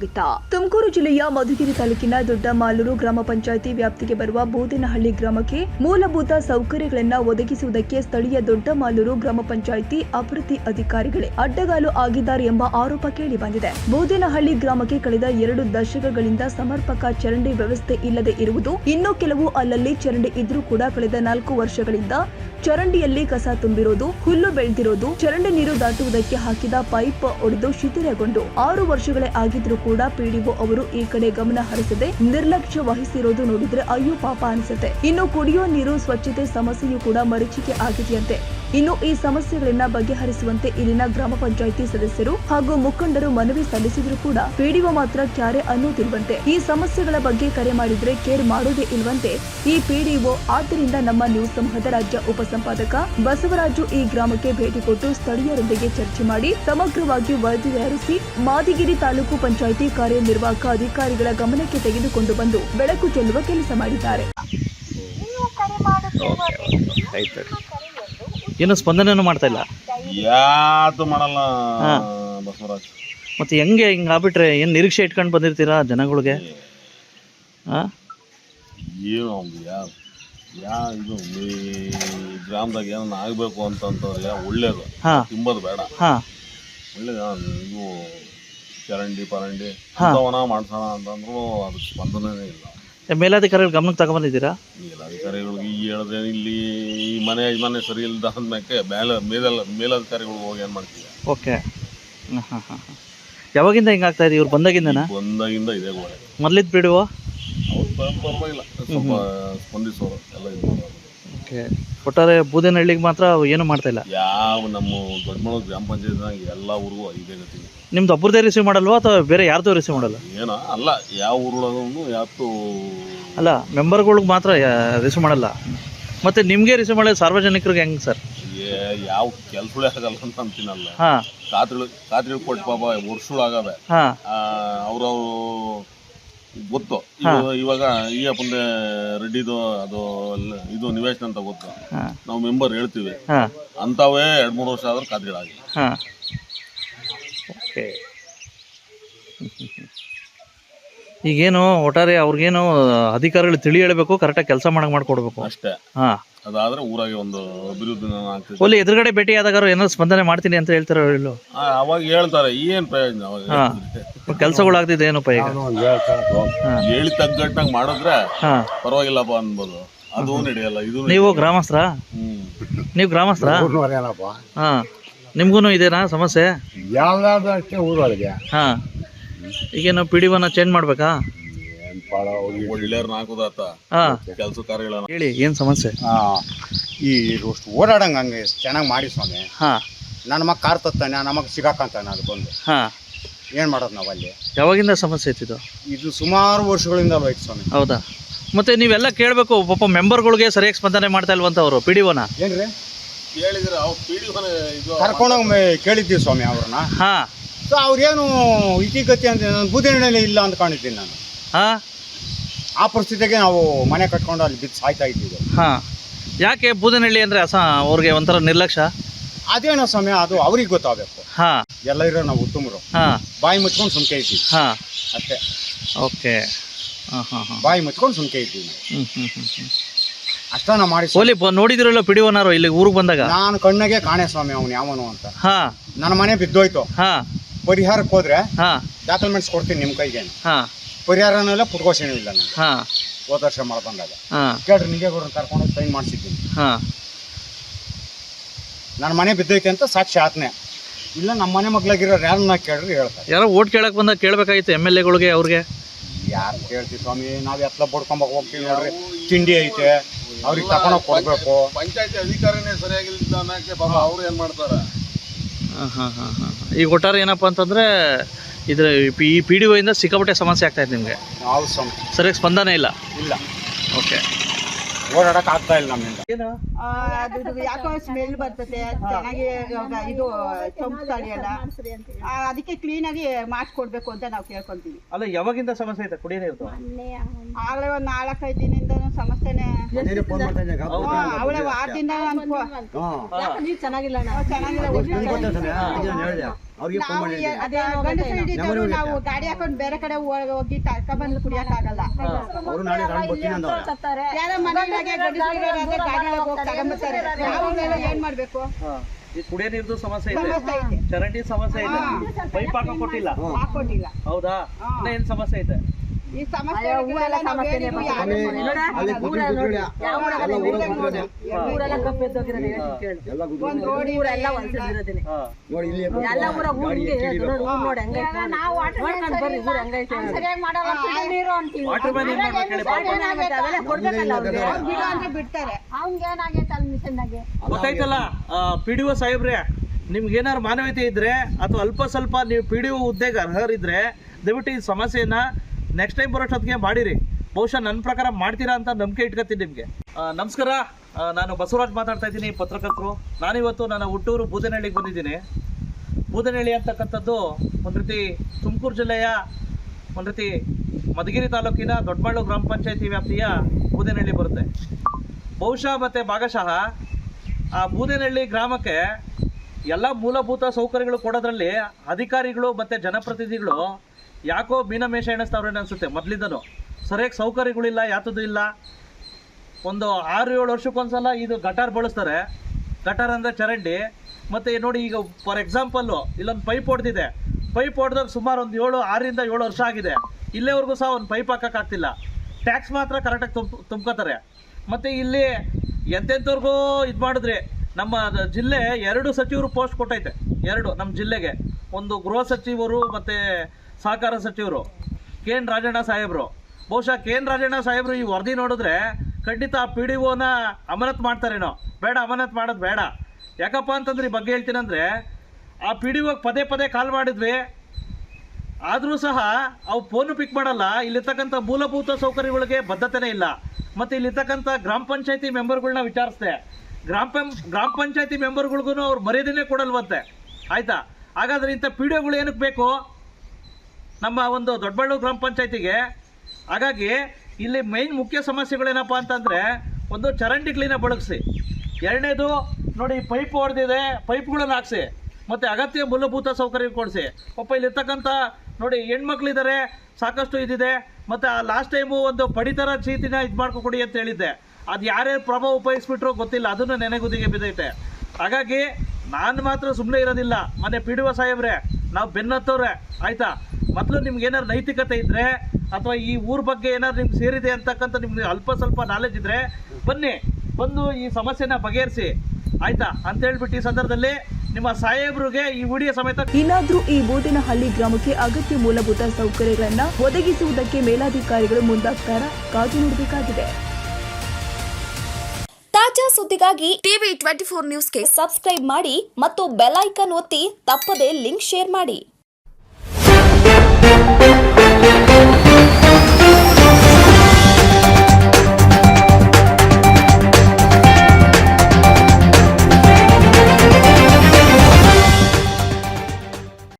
ಸ್ವಾಗತ ತುಮಕೂರು ಜಿಲ್ಲೆಯ ಮಧುಗಿರಿ ತಾಲೂಕಿನ ದೊಡ್ಡ ಮಾಲೂರು ಗ್ರಾಮ ಪಂಚಾಯಿತಿ ವ್ಯಾಪ್ತಿಗೆ ಬರುವ ಬೋದಿನಹಳ್ಳಿ ಗ್ರಾಮಕ್ಕೆ ಮೂಲಭೂತ ಸೌಕರ್ಯಗಳನ್ನು ಒದಗಿಸುವುದಕ್ಕೆ ಸ್ಥಳೀಯ ದೊಡ್ಡ ಮಾಲೂರು ಗ್ರಾಮ ಪಂಚಾಯಿತಿ ಅಭಿವೃದ್ಧಿ ಅಧಿಕಾರಿಗಳೇ ಅಡ್ಡಗಾಲು ಆಗಿದ್ದಾರೆ ಎಂಬ ಆರೋಪ ಕೇಳಿ ಬಂದಿದೆ. ಬೋದಿನಹಳ್ಳಿ ಗ್ರಾಮಕ್ಕೆ ಕಳೆದ ಎರಡು ದಶಕಗಳಿಂದ ಸಮರ್ಪಕ ಚರಂಡಿ ವ್ಯವಸ್ಥೆ ಇಲ್ಲದೆ ಇರುವುದು ಇನ್ನೂ ಕೆಲವು ಅಲ್ಲಲ್ಲಿ ಚರಂಡಿ ಇದ್ರೂ ಕೂಡ ಕಳೆದ ನಾಲ್ಕು ವರ್ಷಗಳಿಂದ ಚರಂಡಿಯಲ್ಲಿ ಕಸ ತುಂಬಿರೋದು, ಹುಲ್ಲು ಬೆಳೆದಿರೋದು, ಚರಂಡಿ ನೀರು ದಾಟುವುದಕ್ಕೆ ಹಾಕಿದ ಪೈಪ್ ಒಡೆದು ಶಿಥಿಲಗೊಂಡು ಆರು ವರ್ಷಗಳೇ ಆಗಿದ್ರೂ ಕೂಡ ಪಿಡಿಒ ಅವರು ಈ ಕಡೆ ಗಮನ ಹರಿಸದೆ ನಿರ್ಲಕ್ಷ್ಯ ವಹಿಸಿರೋದು ನೋಡಿದ್ರೆ ಅಯ್ಯೋ ಪಾಪ ಅನಿಸುತ್ತೆ. ಇನ್ನು ಕುಡಿಯೋ ನೀರು, ಸ್ವಚ್ಛತೆ ಸಮಸ್ಯೆಯೂ ಕೂಡ ಮರೀಚಿಕೆ ಆಗಿದೆಯಂತೆ. ಇನ್ನು ಈ ಸಮಸ್ಯೆಗಳನ್ನ ಬಗೆಹರಿಸುವಂತೆ ಇಲ್ಲಿನ ಗ್ರಾಮ ಪಂಚಾಯಿತಿ ಸದಸ್ಯರು ಹಾಗೂ ಮುಖಂಡರು ಮನವಿ ಸಲ್ಲಿಸಿದರೂ ಕೂಡ ಪಿಡಿಒ ಮಾತ್ರ ಕ್ಯಾರೆ ಅನ್ನುತ್ತಿರುವಂತೆ. ಈ ಸಮಸ್ಯೆಗಳ ಬಗ್ಗೆ ಕರೆ ಮಾಡಿದ್ರೆ ಕೇರ್ ಮಾಡೋದೇ ಇಲ್ವಂತೆ. ಈ ಪಿಡಿಒ ಆದ್ದರಿಂದ ನಮ್ಮ ನ್ಯೂಸ್ ಸಮೂಹದ ರಾಜ್ಯ ಉಪಸಂಪಾದಕ ಬಸವರಾಜು ಈ ಗ್ರಾಮಕ್ಕೆ ಭೇಟಿ ಕೊಟ್ಟು ಸ್ಥಳೀಯರೊಂದಿಗೆ ಚರ್ಚೆ ಮಾಡಿ ಸಮಗ್ರವಾಗಿ ವರದಿ ತಯಾರಿಸಿ ಮಾದಿಗಿರಿ ತಾಲೂಕು ಪಂಚಾಯಿತಿ ಕಾರ್ಯನಿರ್ವಾಹಕ ಅಧಿಕಾರಿಗಳ ಗಮನಕ್ಕೆ ತೆಗೆದುಕೊಂಡು ಬಂದು ಬೆಳಕು ಚೆಲ್ಲುವ ಕೆಲಸ ಮಾಡಿದ್ದಾರೆ. ಆಯ್ತು. ಏನು ಸ್ಪಂದನೆನೂ ಮಾಡ್ತಾ ಇಲ್ಲ. ಯಾತು ಮಾಡಲ್ಲ ಹಾ. ಬಸವರಾಜ್. ಮತ್ತೆ ಹೆಂಗೆ ಹಿಂಗೆ ಆಗ್ಬಿಟ್ರೆ ಏನು ನಿರೀಕ್ಷೆ ಇಟ್ಕೊಂಡು ಬಂದಿರ್ತೀರಾ ಜನಗಳಿಗೆ? ಹಾಂ? ಏನು ಅವ್ನು ಯಾ ಯಾ ಇದು ಈ ಗ್ರಾಮದಾಗ ಏನನ್ನ ಆಗಬೇಕು ಅಂತಂತಂದ್ರೆ ಒಳ್ಳೇದು. ಹಾಂ. ತಿಂಬೋದು ಬೇಡ. ಹಾಂ. ಒಳ್ಳೇದು ಇದು ಚರಂಡಿ ಪರಂಡಿ. ಅಂಥವನ ಮಾಡ್ಸೋಣ ಅಂತಂದ್ರು ಅದಕ್ಕೆ ಸ್ಪಂದನೇ ಇಲ್ಲ. ಮೇಲಾಧಿಕಾರಿಗಳು ಗಮನಕ್ಕೆ ತಗೊಂಬಂದಿದ್ದೀರಾ? ಈ ಹೇಳಿದ್ರೆ ಇಲ್ಲಿ ಈ ಮನೆ ಯಜಮಾನ ಸರಿ ಇಲ್ಲದ ಅಂದ್ಮೇಲೆ ಮೇಲ ಮೇಲ ಮೇಲಧಿಕಾರಿಗಳು ಹೋಗಿ ಏನು ಮಾಡ್ತೀವಿ ಓಕೆ. ಹಾಂ ಹಾಂ ಯಾವಾಗಿಂದ ಹಿಂಗೆ ಆಗ್ತಾ ಇದೆ? ಇವ್ರು ಬಂದಾಗಿಂದನಾ? ಬಂದಾಗಿಂದ ಇದೆ ಗೋಡೆ. ಮೊದಲಿದ್ದು ಬಿಡುವ? ಪರವಾಗಿಲ್ಲ ಸ್ವಲ್ಪ ಸ್ಪಂದಿಸೋರು ಎಲ್ಲ ಇದು ಮಾಡೋರು. ಓಕೆ. ಒಟ್ಟಾರೆ ಬೂದೇನಹಳ್ಳಿಗೆ ಮಾತ್ರ ಏನು ಮಾಡ್ತಾ ಇಲ್ಲ? ಯಾವ ನಮ್ಮ ದೊಡ್ಡಮಳೂರು ಗ್ರಾಮ ಪಂಚಾಯತ್ನಾಗ ಎಲ್ಲ ಊರಿಗೂ ಇದೇ ಗತಿ ನಿಮ್ದು ಒಬ್ಬರದೇ ರಿಸೀವ್ ಮಾಡಲ್ವಾ ಅಥವಾ ಬೇರೆ ಯಾರ್ದು ರಿಸೀವ್ ಮಾಡಲ್ಲ? ಏನೋ ಅಲ್ಲ ಯಾವ ಊರೊಳಗೂ ಯಾವತ್ತು ಅಲ್ಲ ಮೆಂಬರ್ಗಳಿಗೆ ಮಾತ್ರ ರಿಸೀವ್ ಮಾಡಲ್ಲ. ಮತ್ತು ನಿಮಗೆ ರಿಸೀವ್ ಮಾಡಿದ ಸಾರ್ವಜನಿಕರಿಗೆ ಹೆಂಗ್ ಸರ್? ಯಾವ ಕೆಲಸಗಳೇ ಆಗಲ್ಲ ಅಂತ ಅಂತೀನಲ್ಲ. ಹಾಂ. ಖಾತ್ರಿಗಳು ಖಾತ್ರಿಗಳು ಕೊಟ್ಟು ಪಾಪ ವರ್ಷಗಳು ಆಗವೆ ಹಾಂ ಅವ್ರವ್ರು ಗೊತ್ತು. ಇವಾಗ- ಇವಾಗ ಈ ಅಪ್ಪಂದೆ ರೆಡ್ಡಿದು ಅದು ಇದು ನಿವೇಶನ ಅಂತ ಗೊತ್ತು. ನಾವು ಮೆಂಬರ್ ಹೇಳ್ತೀವಿ. ಅಂತಾವೇ ಎರಡ್ ಮೂರು ವರ್ಷ ಆದ್ರೆ ಖಾತ್ರಿಗಳಾಗಿಲ್ಲ ಹಾ. ಓಕೆ. ಈಗೇನು ಒಟ್ಟಾರೆ ಅವ್ರಿಗೇನು ಅಧಿಕಾರಿಗಳು ತಿಳಿ ಹೇಳಬೇಕು ಕರೆಕ್ಟಾಗಿ ಕೆಲಸ ಮಾಡಕ್ ಮಾಡ್ಕೊಡ್ಬೇಕು. ಅಷ್ಟೇ. ಹಾ. ಅದಾದ್ರೆ ಊರಾಗೆ ಒಂದು ಅಭಿವೃದ್ಧಿ ಒಲ್ಲಿ ಎದುರುಗಡೆ ಭೇಟಿ ಆದಾಗ ಏನಾದ್ರು ಸ್ಪಂದನೆ ಮಾಡ್ತೀನಿ ಅಂತ ಹೇಳ್ತಾರೆ ಇಲ್ಲೋ? ಅವಾಗ ಹೇಳ್ತಾರೆ ಏನ್ ಪ್ರಯೋಜನ? ಅವಾಗ ಆಗ್ತಿದೆ ಕೆಲಸಗಳಾಗ್ತಿದೆ ಏನಪ್ಪ ಈಗ? ಹೇಳಿ ತಗ್ಗಟ್ಟಾಗ ಮಾಡಿದ್ರೆ ಹಾಂ. ಪರವಾಗಿಲ್ಲಪ್ಪ ಅನ್ಬೋದು. ಅದು ನಡೆಯಲ್ಲ ಇದು ನೀವು ಗ್ರಾಮಸ್ಥರ ಹ್ಮ್. ನೀವು ಗ್ರಾಮಸ್ಥರ ಹಾ. ನಿಮ್ಗೂನು ನಿಮಗೂ ಇದೇನಾ ಸಮಸ್ಯೆ? ಯಾವ್ದಾದ್ರು ಅಷ್ಟೇ ಊರೊಳಗೆ. ಹಾಂ. ಈಗೇನು ಪಿ ಡಿ ಒನ ಚೇಂಜ್ ಮಾಡಬೇಕಾ? ಹಾಂ. ಕೆಲಸ ಕಾರ್ಯಗಳನ್ನ ಹೇಳಿ ಏನು ಸಮಸ್ಯೆ? ಆ, ಈ ಅಷ್ಟು ಓಡಾಡಂಗೆ ಹಂಗೆ ಚೆನ್ನಾಗಿ ಮಾಡಿ ಸ್ವಾಮಿ. ಹಾಂ. ನನ್ನ ಮಗ ಕಾರ್ ತತ್ತಾನೆ ನಮಗೆ ಸಿಗಾಕಂತಾನೆ ಅದು ಬಂದು. ಹಾಂ. ಏನು ಮಾಡೋದು ನಾವು ಅಲ್ಲಿ? ಯಾವಾಗಿಂದ ಸಮಸ್ಯೆ ಇತ್ತಿದು ಇದು? ಸುಮಾರು ವರ್ಷಗಳಿಂದ ಐತೆ ಸ್ವಾಮಿ. ಹೌದಾ? ಮತ್ತೆ ನೀವೆಲ್ಲ ಕೇಳಬೇಕು ಪಾಪ ಮೆಂಬರ್ಗಳಿಗೆ ಸರಿಯಾಗಿ ಸ್ಪಂದನೆ ಮಾಡ್ತಾ ಇಲ್ವಂತ ಅವರು ಪಿ ಡಿ ಒನ ಏನ್ರಿ? ಅವ್ರು ಇದು ಕರ್ಕೊಂಡೋಗಿ ಕೇಳಿದ್ದೀವಿ ಸ್ವಾಮಿ ಅವ್ರನ್ನ. ಹಾಂ. ಸೊ ಅವ್ರೇನು ಇತಿಗತಿ ಅಂತ ನಾನು ಬುದ್ಧಿನಲ್ಲಿ ಇಲ್ಲ ಅಂತ ಕಾಣಿದ್ದೀನಿ ನಾನು. ಹಾಂ? ಆ ಪರಿಸ್ಥಿತಿಗೆ ನಾವು ಮನೆ ಕಟ್ಕೊಂಡು ಅಲ್ಲಿ ಬಿದ್ದು ಸಾಯ್ತಾ ಇದ್ದೀವಿ. ಹಾಂ. ಯಾಕೆ ಬೂದನಹಳ್ಳಿ ಅಂದರೆ ಅಸ ಅವ್ರಿಗೆ ಒಂಥರ ನಿರ್ಲಕ್ಷ್ಯ ಅದೇನೋ ಸಮಯ ಅದು ಅವ್ರಿಗೆ ಗೊತ್ತಾಗಬೇಕು. ಹಾಂ. ಎಲ್ಲ ಇರೋ ನಾವು ಉತ್ತಮರು. ಹಾಂ. ಬಾಯಿ ಮುಚ್ಕೊಂಡು ಸುಮ್ಕೆ ಇದ್ದೀವಿ. ಹಾಂ. ಅಷ್ಟೇ. ಓಕೆ. ಹಾಂ ಹಾಂ ಹಾಂ. ಬಾಯಿ ಮುಚ್ಕೊಂಡು ಸುಮ್ಕೆ ಇದ್ದೀವಿ ನಾವು. ಹ್ಞೂ ಹ್ಞೂ ಅಷ್ಟನ ಮಾಡಿ ಸೋಲಿ ಓಲಿ ಬ ನೋಡಿದಿರಲ್ಲ ಪಿ ಡಿ ಒನಾರು ಇಲ್ಲಿ ಊರಿಗೆ ಬಂದಾಗ? ನಾನು ಕಣ್ಣಾಗೆ ಕಾಣೆ ಸ್ವಾಮಿ ಅವನು ಯಾವನು ಅಂತ. ಹಾಂ. ನನ್ನ ಮನೆ ಬಿದ್ದೋಯ್ತು. ಹಾಂ. ಪರಿಹಾರಕ್ಕೆ ಹೋದ್ರೆ ಹಾಂ. ಡಾಕ್ಯುಮೆಂಟ್ಸ್ ಕೊಡ್ತೀನಿ ನಿಮ್ಮ ಕೈಗೆ. ಹಾಂ. ಪರಿಹಾರನೂ ಇಲ್ಲ ಪುಟ್ಕೋಶನೂ ಇಲ್ಲ ನಾನು. ಹಾಂ. ಹೋದ ವರ್ಷ ಮಾಡಿ ಬಂದಾಗ ಹಾಂ. ಕೇಳ್ರಿ ನಿಮಗೆ ಕರ್ಕೊಂಡು ಸೈನ್ ಮಾಡಿಸಿದ್ದೀನಿ. ಹಾಂ. ನನ್ನ ಮನೆ ಬಿದ್ದೈತೆ ಅಂತ ಸಾಕ್ಷಿ ಆತ್ನೆ ಇಲ್ಲ ನಮ್ಮ ಮನೆ ಮಗ್ಳಾಗಿರೋರು ನಾ ಕೇಳ್ರಿ ಹೇಳ್ತಾರೆ. ಯಾರೋ ಓಟ್ ಕೇಳಕ್ ಬಂದಾಗ ಕೇಳಬೇಕಾಗಿತ್ತು ಎಂ ಎಲ್ ಎಗಳಿಗೆ ಅವ್ರಿಗೆ? ಯಾರು ಕೇಳ್ತೀವಿ ಸ್ವಾಮಿ ನಾವು ಎತ್ಲ ಬಡ್ಕೊಂಬಕ್ ಹೋಗ್ತೀವಿ ನೋಡ್ರಿ. ತಿಂಡಿ ಐತೆ ಅವ್ರಿಗೆ ತಕೊಂಡೋಗಿ ಕೊಡಬೇಕು. ಪಂಚಾಯತಿ ಅಧಿಕಾರಿನೇ ಸರಿಯಾಗಿಲ್ಲ ಅನ್ನಕ್ಕೆ ಪಾಪ ಅವ್ರು ಏನ್ ಮಾಡ್ತಾರ? ಹಾಂ ಹಾಂ ಹಾಂ ಹಾಂ. ಈಗ ಒಟ್ಟಾರೆ ಏನಪ್ಪ ಅಂತಂದರೆ ಇದ್ರ ಈ ಪಿ ಡಿ ಒಯಿಂದ ಸಿಕ್ಕಾಪಟ್ಟೆ ಸಮಸ್ಯೆ ಆಗ್ತಾಯಿದೆ ನಿಮಗೆ. ನಾವು ಸಮಸ್ಯೆ? ಸರಿಯಾಗಿ ಸ್ಪಂದನೆ ಇಲ್ಲ? ಇಲ್ಲ. ಓಕೆ. ಓಡಾಡಕ್ ಆಗ್ತಾ ಇಲ್ಲ ನಮ್ಮಿಂದ. ಆ, ಅದು ಇದು ಯಾಕೋ ಸ್ಮೆಲ್ ಬರ್ತದೆ ಚೆನ್ನಾಗಿ ಇವಾಗ ಇದು ಸೊಂಪು ತಡೆಯಲ್ಲ ಆ, ಅದಕ್ಕೆ ಕ್ಲೀನಾಗಿ ಮಾಡಿಸ್ಕೊಡ್ಬೇಕು ಅಂತ ನಾವು ಕೇಳ್ಕೊಂತೀವಿ. ಅಲ್ಲ ಯಾವಾಗಿಂದ ಸಮಸ್ಯೆ ಐತೆ ಕುಡಿಯೋ ನೀರು? ಆಗಲೇ ಒಂದು ನಾಲ್ಕೈದು ದಿನದಿಂದ ಸಮಸ್ಯೆನೆ ಅವಳೇ ವಾರದಿಂದ ನಾನು ಚೆನ್ನಾಗಿಲ್ಲ ಅವ್ರಿಗೆ ಫೋನ್ ನಾವು ಮಾಡಿ ಎ- ಅದೇ ಗಂಡಸರು ಹಿಡಿದವ್ರು ನಾವು ಗಾಡಿ ಹಾಕೊಂಡು ಬೇರೆ ಕಡೆ ಹೋಗಿ ಅವರು ನಾಳೆ ನಾನು ಬರ್ತೀನಿ ಯಾರ ಗಾಡಿ ಹೋಗಿ ತಗೊಂಬರ್ತಾರೆ ನಾವು ಮೇಲೆ ಏನ್ ಮಾಡ್ಬೇಕು? ಈ ಕುಡಿಯೋ ನೀರ್ದು ಸಮಸ್ಯೆ ಇದೆ. ಚರಂಡಿ ಸಮಸ್ಯೆ ಇದೆ. ಪೈಪ್ ಹಾಕೋ ಕೊಟ್ಟಿಲ್ಲ. ಹೌದಾ? ಏನ್ ಸಮಸ್ಯೆ ಐತೆ ಈ ಸಮಸ್ಯೆ ಬಿಡ್ತಾರೆ. ಗೊತ್ತಾಯ್ತಲ್ಲ ಪಿ ಡಿ ಒ ಸಾಹೇಬ್ರೆ ನಿಮ್ಗೆ ಏನಾದ್ರು ಮಾನವೀಯತೆ ಇದ್ರೆ ಅಥವಾ ಅಲ್ಪ ಸ್ವಲ್ಪ ನೀವು ಪಿ ಡಿ ಒ ಹುದ್ದೆಗೆ ಅರ್ಹರಿದ್ರೆ ದಯವಿಟ್ಟು ಈ ಸಮಸ್ಯೆನ ನೆಕ್ಸ್ಟ್ ಟೈಮ್ ಬರೋಷ್ಟೊತ್ತಿಗೆ ಮಾಡಿರಿ. ಬಹುಶಃ ನನ್ನ ಪ್ರಕಾರ ಮಾಡ್ತೀರಾ ಅಂತ ನಂಬಿಕೆ ಇಟ್ಕೊತೀನಿ ನಿಮಗೆ. ನಮಸ್ಕಾರ. ನಾನು ಬಸವರಾಜ್ ಮಾತಾಡ್ತಾ ಇದ್ದೀನಿ, ಪತ್ರಕರ್ತರು. ನಾನಿವತ್ತು ನನ್ನ ಹುಟ್ಟೂರು ಬೂದನಹಳ್ಳಿಗೆ ಬಂದಿದ್ದೀನಿ. ಬೂದನಹಳ್ಳಿ ಅಂತಕ್ಕಂಥದ್ದು ಒಂದು ರೀತಿ ತುಮಕೂರು ಜಿಲ್ಲೆಯ ಒಂದು ರೀತಿ ಮಧುಗಿರಿ ತಾಲೂಕಿನ ದೊಡ್ಡಬಳ್ಳು ಗ್ರಾಮ ಪಂಚಾಯತಿ ವ್ಯಾಪ್ತಿಯ ಬೂದನಹಳ್ಳಿ ಬರುತ್ತೆ. ಬಹುಶಃ ಮತ್ತು ಭಾಗಶಃ ಆ ಬೂದನಹಳ್ಳಿ ಗ್ರಾಮಕ್ಕೆ ಎಲ್ಲ ಮೂಲಭೂತ ಸೌಕರ್ಯಗಳು ಕೊಡೋದ್ರಲ್ಲಿ ಅಧಿಕಾರಿಗಳು ಮತ್ತು ಜನಪ್ರತಿನಿಧಿಗಳು ಯಾಕೋ ಮೀನಮೇಷ ಎಣಿಸ್ತಾವ್ರೆ ಅನಿಸುತ್ತೆ ಮೊದಲಿದ್ದನು ಸರಿಯಾಗಿ ಸೌಕರ್ಯಗಳಿಲ್ಲ, ಯಾತದ್ದು ಇಲ್ಲ. ಒಂದು ಆರು ಏಳು ವರ್ಷಕ್ಕೊಂದ್ಸಲ ಇದು ಗಟಾರ್ ಬಳಸ್ತಾರೆ. ಗಟಾರ್ ಅಂದರೆ ಚರಂಡಿ. ಮತ್ತು ನೋಡಿ ಈಗ ಫಾರ್ ಎಕ್ಸಾಂಪಲ್ಲು ಇಲ್ಲೊಂದು ಪೈಪ್ ಹೊಡೆದಿದೆ ಪೈಪ್ ಹೊಡೆದಾಗ ಸುಮಾರು ಒಂದು ಏಳು, ಆರರಿಂದ ಏಳು ವರ್ಷ ಆಗಿದೆ. ಇಲ್ಲೇವರೆಗೂ ಸಹ ಒಂದು ಪೈಪ್ ಹಾಕೋಕ್ಕಾಗ್ತಿಲ್ಲ ಟ್ಯಾಕ್ಸ್ ಮಾತ್ರ ಕರೆಕ್ಟಾಗಿ ತುಂಬ, ತುಂಬ್ಕೋತಾರೆ. ಮತ್ತು ಇಲ್ಲಿ ಎಂತೆಂಥವ್ರಿಗೂ ಇದು ಮಾಡಿದ್ರಿ ನಮ್ಮ ಜಿಲ್ಲೆ ಎರಡು ಸಚಿವರು ಪೋಸ್ಟ್ ಕೊಟ್ಟೈತೆ. ಎರಡು ನಮ್ಮ ಜಿಲ್ಲೆಗೆ. ಒಂದು ಗೃಹ ಸಚಿವರು ಮತ್ತು ಸಹಕಾರ ಸಚಿವರು, ಕೆ ಎನ್ ರಾಜಣ್ಣ ಸಾಹೇಬರು. ಬಹುಶಃ ಕೆ ಎನ್ ರಾಜಣ್ಣ ಸಾಹೇಬರು ಈ ವರದಿ ನೋಡಿದ್ರೆ ಖಂಡಿತ ಆ ಪಿ ಡಿ ಒನ ಅಮಾನತ್ ಮಾಡ್ತಾರೇನೋ. ಬೇಡ, ಅಮಾನತ್ ಮಾಡೋದು ಬೇಡ. ಯಾಕಪ್ಪ ಅಂತಂದ್ರೆ ಈ ಬಗ್ಗೆ ಹೇಳ್ತೀನಂದ್ರೆ ಆ ಪಿ ಡಿ ಒಗೆ ಪದೇ ಪದೇ ಕಾಲ್ ಮಾಡಿದ್ವಿ. ಆದರೂ ಸಹ ಅವು ಫೋನು ಪಿಕ್ ಮಾಡಲ್ಲ. ಇಲ್ಲಿರ್ತಕ್ಕಂಥ ಮೂಲಭೂತ ಸೌಕರ್ಯಗಳಿಗೆ ಬದ್ಧತೆನೇ ಇಲ್ಲ. ಮತ್ತು ಇಲ್ಲಿರ್ತಕ್ಕಂಥ ಗ್ರಾಮ ಪಂಚಾಯತಿ ಮೆಂಬರ್ಗಳನ್ನ ವಿಚಾರಿಸ್ದೆ. ಗ್ರಾಮ ಪಂ, ಗ್ರಾಮ ಪಂಚಾಯತಿ ಮೆಂಬರ್ಗಳಿಗೂ ಅವ್ರು ಮರ್ಯಾದೆನೇ ಕೊಡಲ್ವಂತೆ. ಆಯಿತಾ? ಹಾಗಾದರೆ ಇಂಥ ಪಿ ಡಿ ಒಗಳು ಏನಕ್ಕೆ ಬೇಕು? ನಮ್ಮ ಒಂದು ದೊಡ್ಡಬಳ್ಳೂರು ಗ್ರಾಮ ಪಂಚಾಯತಿಗೆ, ಹಾಗಾಗಿ ಇಲ್ಲಿ ಮೈನ್ ಮುಖ್ಯ ಸಮಸ್ಯೆಗಳೇನಪ್ಪ ಅಂತಂದರೆ, ಒಂದು ಚರಂಡಿ ಕ್ಲೀನ ಬಳಗಿಸಿ ಎರಡನೇದು, ನೋಡಿ ಪೈಪ್ ಹೊಡೆದಿದೆ ಪೈಪ್ಗಳನ್ನು ಹಾಕ್ಸಿ. ಮತ್ತು ಅಗತ್ಯ ಮೂಲಭೂತ ಸೌಕರ್ಯ ಕೊಡಿಸಿ. ಪಾಪ ಇಲ್ಲಿರ್ತಕ್ಕಂಥ, ನೋಡಿ ಹೆಣ್ಮಕ್ಳಿದ್ದಾರೆ ಸಾಕಷ್ಟು ಇದಿದೆ. ಮತ್ತು ಆ ಲಾಸ್ಟ್ ಟೈಮು ಒಂದು ಪಡಿತರ ಚೀತಿನ ಇದು ಮಾಡ್ಕೊಡಿ ಅಂತ ಹೇಳಿದ್ದೆ. ಅದು ಯಾರ್ಯಾರು ಪ್ರಭಾವ ಉಪಯೋಗಿಸ್ಬಿಟ್ರೋ ಗೊತ್ತಿಲ್ಲ. ಅದನ್ನು ನೆನೆಗುದಿಗೆ ಬಿದ್ದೈತೆ. ಹಾಗಾಗಿ ನಾನು ಮಾತ್ರ ಸುಮ್ಮನೆ ಇರೋದಿಲ್ಲ. ಮನೆ ಪಿ ಡಿ ಒ ಸಾಹೇಬ್ರೆ, ನಾವು ಬೆನ್ನತ್ತವ್ರೆ, ಆಯ್ತಾ? ಮೊದಲು ನಿಮ್ಗೆ ಏನಾದ್ರು ನೈತಿಕತೆ ಇದ್ದರೆ ಅಥವಾ ಈ ಊರ ಬಗ್ಗೆ ಏನಾದ್ರು ನಿಮ್ಗೆ ಸೇರಿದೆ ಅಂತಕ್ಕಂಥ ನಿಮ್ಗೆ ಅಲ್ಪ ಸ್ವಲ್ಪ ನಾಲೆಜ್ ಇದ್ದರೆ ಬನ್ನಿ ಬಂದು ಈ ಸಮಸ್ಯೆನ ಬಗೆಹರಿಸಿ. ಆಯ್ತಾ? ಅಂತ ಹೇಳ್ಬಿಟ್ಟು ಈ ಸಂದರ್ಭದಲ್ಲಿ ನಿಮ್ಮ ಸಾಹೇಬ್ರಿಗೆ ಈ ವಿಡಿಯೋ ಸಮೇತ ಇನ್ನಾದ್ರೂ ಈ ಬೂದಿನಹಳ್ಳಿ ಗ್ರಾಮಕ್ಕೆ ಅಗತ್ಯ ಮೂಲಭೂತ ಸೌಕರ್ಯಗಳನ್ನ ಒದಗಿಸುವುದಕ್ಕೆ ಮೇಲಾಧಿಕಾರಿಗಳು ಮುಂದಾಗ್ತಾರ ಕಾದು ನೋಡಬೇಕಾಗಿದೆ. ತಾಜಾ ಸುದ್ದಿಗಾಗಿ ಟಿವಿ ಟ್ವೆಂಟಿ ಫೋರ್ ನ್ಯೂಸ್ಗೆ ಸಬ್ಸ್ಕ್ರೈಬ್ ಮಾಡಿ ಮತ್ತು ಬೆಲ್ ಐಕನ್ ಒತ್ತಿ ತಪ್ಪದೇ ಲಿಂಕ್ ಶೇರ್ ಮಾಡಿ. thank you.